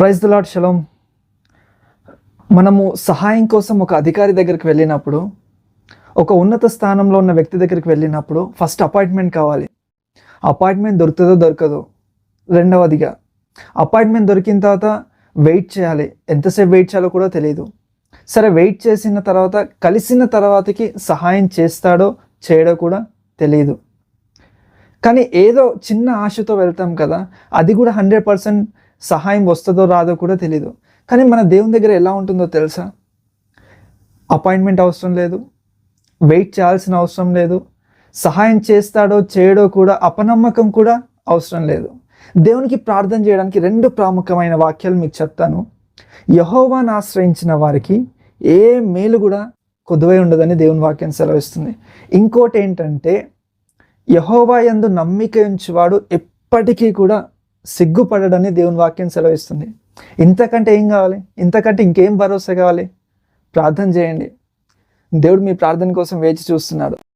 Praise the lord shalom. మనము సహాయం కోసం ఒక అధికారి దగ్గరికి వెళ్ళినప్పుడు ఒక ఉన్నత స్థానంలో ఉన్న వ్యక్తి దగ్గరికి వెళ్ళినప్పుడు ఫస్ట్ అపాయింట్మెంట్ కావాలి. అపాయింట్మెంట్ దొరుకుతుందో దొరకదో? రెండవదిగా అపాయింట్మెంట్ దొరికిన తర్వాత వెయిట్ చేయాలి. ఎంతసేపు వెయిట్ చేయాలో కూడా తెలియదు సరే వెయిట్ చేసిన తర్వాత కలిసిన తర్వాతకి సహాయం చేస్తాడో చేయడో కూడా తెలియదు కానీ ఏదో చిన్న ఆశతో వెళ్తాం కదా అది కూడా హండ్రెడ్ పర్సెంట్ సహాయం వస్తుందో రాదో కూడా తెలియదు కానీ మన దేవుని దగ్గర ఎలా ఉంటుందో తెలుసా? అపాయింట్మెంట్ అవసరం లేదు. వెయిట్ చేయాల్సిన అవసరం లేదు. సహాయం చేస్తాడో చేయడో కూడా అపనమ్మకం కూడా అవసరం లేదు. దేవునికి ప్రార్థన చేయడానికి రెండు ప్రాముఖ్యమైన వాక్యాలు మీకు చెప్తాను. యహోవాను ఆశ్రయించిన వారికి ఏ మేలు కూడా కొద్దువై ఉండదని దేవుని వాక్యం సెలవిస్తుంది. ఇంకోటి ఏంటంటే యహోవా యందు నమ్మిక ఉంచువాడు ఎప్పటికీ కూడా సిగ్గుపడడని దేవుని వాక్యం సెలవిస్తుంది. ఇంతకంటే ఏం కావాలి? ఇంతకంటే ఇంకేం భరోసా కావాలి? ప్రార్థన చేయండి. దేవుడు మీ ప్రార్థన కోసం వేచి చూస్తున్నాడు.